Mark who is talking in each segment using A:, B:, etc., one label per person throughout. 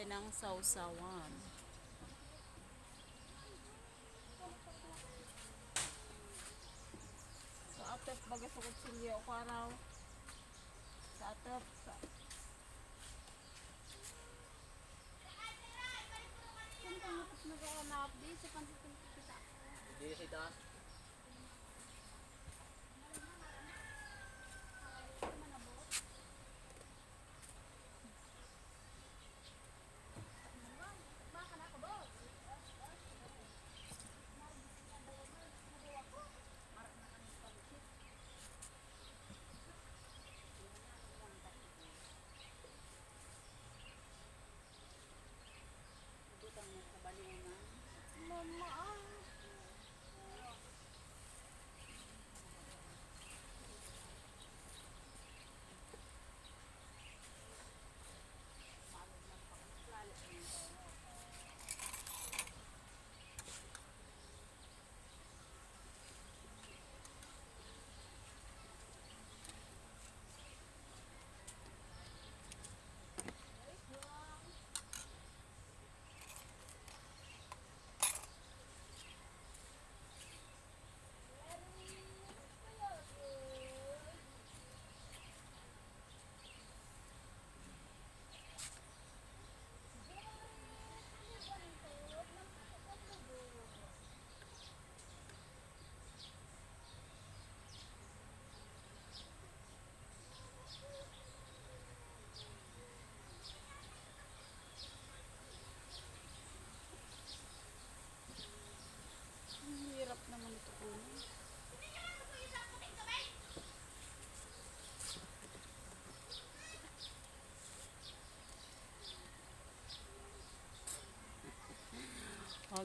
A: tayo ng sausawan. Sa atap bagay sa kutsilyo ko araw. Sa atap. Sa... Kung tangatap nag-aanap, di sa pansitin kita.
B: Hindi sa itaas.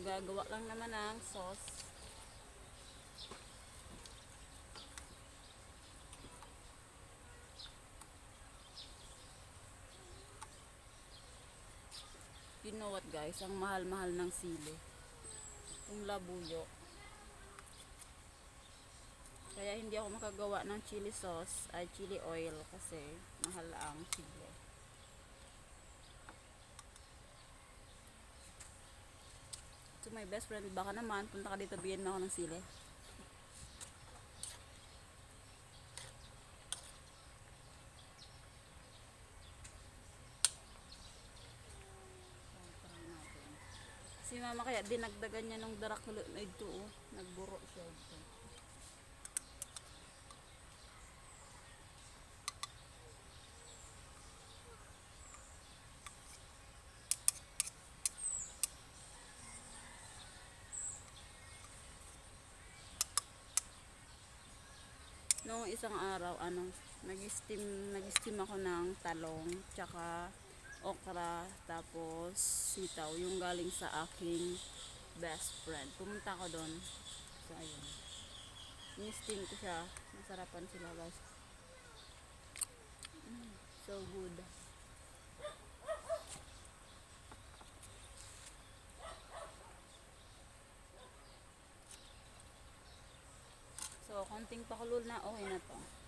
A: O, gagawa lang naman ng sauce. You know what guys, ang mahal-mahal ng sili. Yung labuyo. Kaya hindi ako makagawa ng chili sauce ay chili oil kasi mahal ang sili. My best friend, baka naman punta ka dito bigyan mo ako ng sili. Si mama kaya dinagdagan niya ng darakulo na ito oh. Nagburo siya ito. Noong isang araw, ano, nag-steam, nag-steam ako ng talong, tsaka okra, tapos sitaw, yung galing sa aking best friend. Pumunta ako doon. So, ayun. Ni-steam ko siya. Masarapan sila, guys. Mm, so good. Konting pakulul na, okay na to.